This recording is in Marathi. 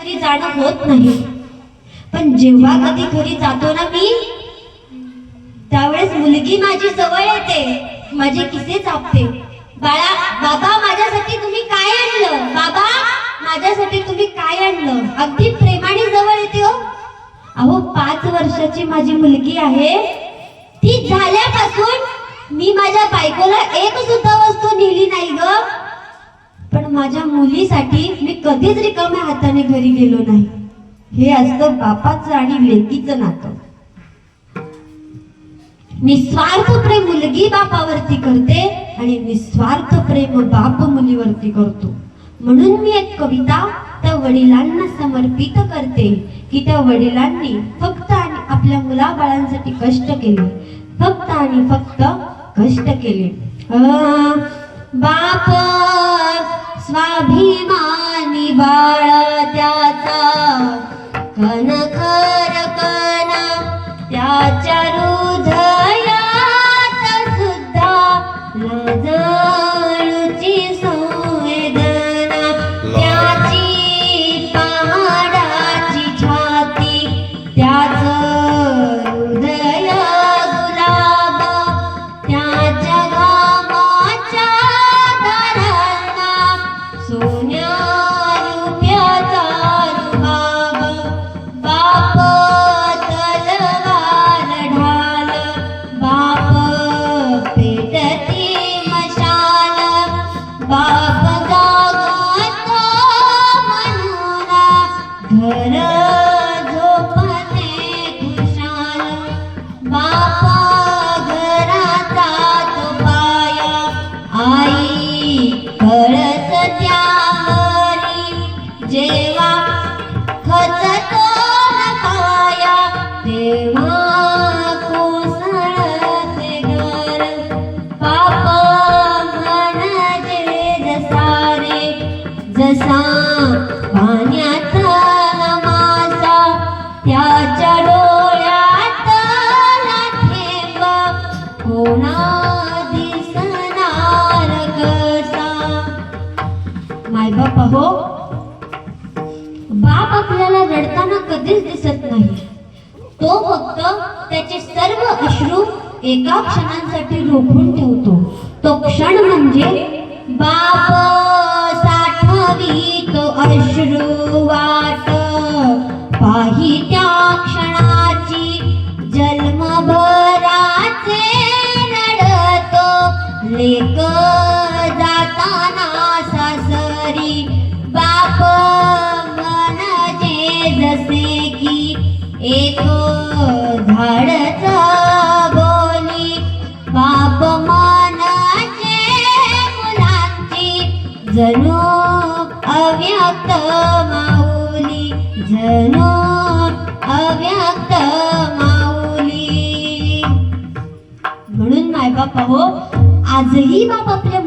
घरी जाणं होत नाही. पण जेव्हा कधी घरी जातो ना मी त्यावेळेस मुलगी माझी जवळ येते. माझे किसे चापते बाळा बाबा माझ्यासाठी तुम्ही काय आणलं? बाबा माझ्यासाठी तुम्ही काय आणलं? अगदी प्रेमाने जवळ येते हो. अहो पाच वर्षाची माझी मुलगी आहे. ती झाल्यापासून मी माझ्या बायकोला एक सुद्धा वस्तू नेली नाही ग. पण माझ्या मुलीसाठी मी कधीच रिकाम्या हाताने घरी गेलो नाही. हे असतं बापाचं आणि लेकीचं नातं. निस्वार्थ प्रेम मुलगी बापावरती करते आणि निस्वार्थ प्रेम बाप मुलीवरती करतो. म्हणून मी एक कविता त्या वडिलांना समर्पित करते की त्या वडिलांनी फक्त आणि आपल्या मुलाबाळांसाठी कष्ट केले. फक्त आणि फक्त कष्ट केले. बाप स्वाभिमानी बाळा त्याचा कन कन त्याच्या जेवा हो बाप आपल्याला रडताना कधीच दिसत नाही. तो फक्त त्याचे सर्व अश्रू एका क्षणांसाठी रोखून ठेवतो. तो क्षण म्हणजे बाप साठवी तो अश्रू वाट. पाही लेक जाताना सासरी बाप म्हणजे जसे की एक झाडच बोली. बाप मनाचे मुलांची जणू अव्यक्त माऊली. जणू अव्यक्त माऊली. म्हणून माय मायबाप हो आजही बाप आपल्या